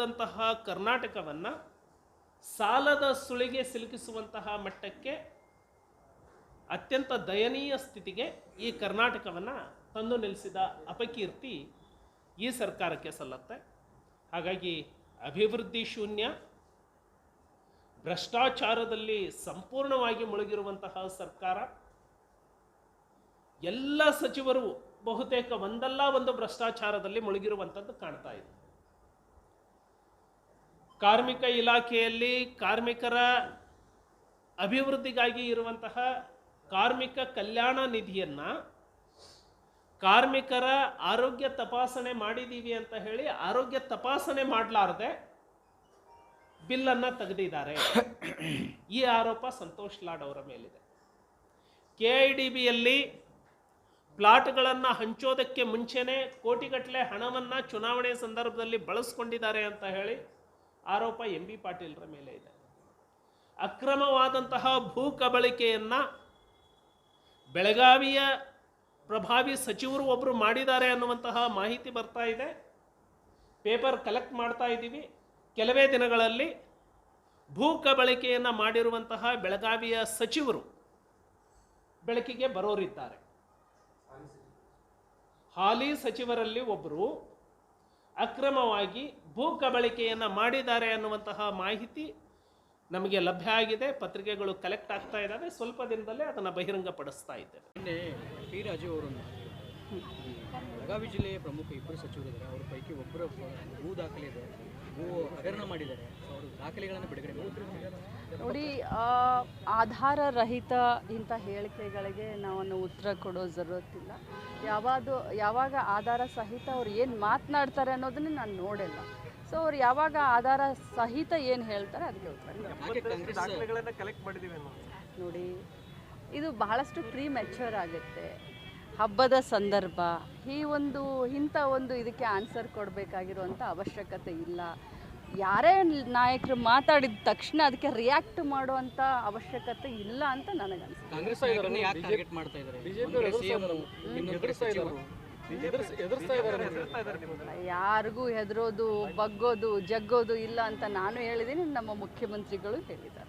ಇದ್ದಂತಹ ಕರ್ನಾಟಕವನ್ನು ಸಾಲದ ಸುಳಿಗೆ ಸಿಲುಕಿಸುವಂತಹ ಮಟ್ಟಕ್ಕೆ ಅತ್ಯಂತ ದಯನೀಯ ಸ್ಥಿತಿಗೆ ಈ ಕರ್ನಾಟಕವನ್ನು ತಂದು ನಿಲ್ಲಿಸಿದ ಅಪಕೀರ್ತಿ ಈ ಸರ್ಕಾರಕ್ಕೆ ಸಲ್ಲತ್ತೆ. ಹಾಗಾಗಿ ಅಭಿವೃದ್ಧಿ ಶೂನ್ಯ, ಭ್ರಷ್ಟಾಚಾರದಲ್ಲಿ ಸಂಪೂರ್ಣವಾಗಿ ಮುಳುಗಿರುವಂತಹ ಸರ್ಕಾರ, ಎಲ್ಲ ಸಚಿವರು ಬಹುತೇಕ ಒಂದಲ್ಲ ಒಂದು ಭ್ರಷ್ಟಾಚಾರದಲ್ಲಿ ಮುಳುಗಿರುವಂಥದ್ದು ಕಾಣ್ತಾ ಇದೆ. ಕಾರ್ಮಿಕ ಇಲಾಖೆಯಲ್ಲಿ ಕಾರ್ಮಿಕರ ಅಭಿವೃದ್ಧಿಗಾಗಿ ಇರುವಂತಹ ಕಾರ್ಮಿಕ ಕಲ್ಯಾಣ ನಿಧಿಯನ್ನು ಕಾರ್ಮಿಕರ ಆರೋಗ್ಯ ತಪಾಸಣೆ ಮಾಡಿದ್ದೀವಿ ಅಂತ ಹೇಳಿ ಆರೋಗ್ಯ ತಪಾಸಣೆ ಮಾಡಲಾರದೆ ಬಿಲ್ಲನ್ನು ತೆಗೆದಿದ್ದಾರೆ. ಈ ಆರೋಪ ಸಂತೋಷ್ ಲಾಡ್ ಅವರ ಮೇಲಿದೆ. ಕೆ ಐ ಡಿ ಬಿಯಲ್ಲಿ ಪ್ಲಾಟ್ಗಳನ್ನು ಹಂಚೋದಕ್ಕೆ ಮುಂಚೆನೇ ಕೋಟಿಗಟ್ಟಲೆ ಹಣವನ್ನು ಚುನಾವಣೆ ಸಂದರ್ಭದಲ್ಲಿ ಬಳಸ್ಕೊಂಡಿದ್ದಾರೆ ಅಂತ ಹೇಳಿ ಆರೋಪ ಎಂ ಬಿ ಪಾಟೀಲ್ರ ಮೇಲೆ ಇದೆ. ಅಕ್ರಮವಾದಂತಹ ಭೂ ಕಬಳಿಕೆಯನ್ನು ಬೆಳಗಾವಿಯ ಪ್ರಭಾವಿ ಸಚಿವರು ಒಬ್ಬರು ಮಾಡಿದ್ದಾರೆ ಅನ್ನುವಂತಹ ಮಾಹಿತಿ ಬರ್ತಾ ಇದೆ. ಪೇಪರ್ ಕಲೆಕ್ಟ್ ಮಾಡ್ತಾ ಇದ್ದೀವಿ. ಕೆಲವೇ ದಿನಗಳಲ್ಲಿ ಭೂ ಕಬಳಿಕೆಯನ್ನು ಮಾಡಿರುವಂತಹ ಬೆಳಗಾವಿಯ ಸಚಿವರು ಬೆಳಕಿಗೆ ಬರೋರಿದ್ದಾರೆ. ಹಾಲಿ ಸಚಿವರಲ್ಲಿ ಒಬ್ಬರು ಅಕ್ರಮವಾಗಿ ಭೂ ಕಬಳಿಕೆಯನ್ನು ಮಾಡಿದ್ದಾರೆ ಅನ್ನುವಂತಹ ಮಾಹಿತಿ ನಮಗೆ ಲಭ್ಯ ಆಗಿದೆ. ಪತ್ರಿಕೆಗಳು ಕಲೆಕ್ಟ್ ಆಗ್ತಾ ಇದ್ದಾವೆ. ಸ್ವಲ್ಪ ದಿನದಲ್ಲೇ ಅದನ್ನು ಬಹಿರಂಗಪಡಿಸ್ತಾ ಇದ್ದೇವೆ. ನಿನ್ನೆ ಪಿ ರಾಜು ಅವರನ್ನು ಬೆಳಗಾವಿ ಜಿಲ್ಲೆಯ ಪ್ರಮುಖ ಇಬ್ಬರು ಸಚಿವರಿದ್ದಾರೆ. ಅವರ ಪೈಕಿ ಒಬ್ಬರ ಭೂ ದಾಖಲೆ ಇದೆ. ಭೂ ಹಗರಣ ಮಾಡಿದ್ದಾರೆ. ನೋಡಿ ಆ, ಆಧಾರ ರಹಿತ ಇಂಥ ಹೇಳಿಕೆಗಳಿಗೆ ನಾವು ಉತ್ತರ ಕೊಡೋ ಜರುರತ್ತಿಲ್ಲ ಯಾವಾಗ ಯಾವಾಗ ಆಧಾರ ಸಹಿತ ಅವ್ರು ಏನು ಮಾತನಾಡ್ತಾರೆ ಅನ್ನೋದನ್ನ ನಾನು ನೋಡಿಲ್ಲ. ಸೊ ಅವ್ರು ಯಾವಾಗ ಆಧಾರ ಸಹಿತ ಏನು ಹೇಳ್ತಾರೆ ಅದಕ್ಕೆ ಉತ್ತರ ನೋಡಿ ಇದು ಬಹಳಷ್ಟು ಪ್ರೀ ಮೆಚ್ಯೂರ್ ಆಗುತ್ತೆ. ಹಬ್ಬದ ಸಂದರ್ಭ ಈ ಒಂದು ಇಂಥ ಒಂದು ಇದಕ್ಕೆ ಆನ್ಸರ್ ಕೊಡಬೇಕಾಗಿರುವಂಥ ಅವಶ್ಯಕತೆ ಇಲ್ಲ. ಯಾರೇ ನಾಯಕರು ಮಾತಾಡಿದ ತಕ್ಷಣ ಅದಕ್ಕೆ ರಿಯಾಕ್ಟ್ ಮಾಡುವಂಥ ಅವಶ್ಯಕತೆ ಇಲ್ಲ ಅಂತ ನನಗನ್ಸುತ್ತೆ. ಕಾಂಗ್ರೆಸ್ ನಾಯಕರನ್ನ ಟಾರ್ಗೆಟ್ ಮಾಡ್ತಾ ಇದ್ದಾರೆ? ಸಿಎಂ ಇನ್ನೊಬ್ಬ ಕಡೆ ಯಾರಿಗೂ ಹೆದರೋದು ಬಗ್ಗೋದು ಜಗ್ಗೋದು ಇಲ್ಲ ಅಂತ ನಾನು ಹೇಳಿದ್ದೀನಿ. ನಮ್ಮ ಮುಖ್ಯಮಂತ್ರಿಗಳು ಹೇಳಿದ್ದಾರೆ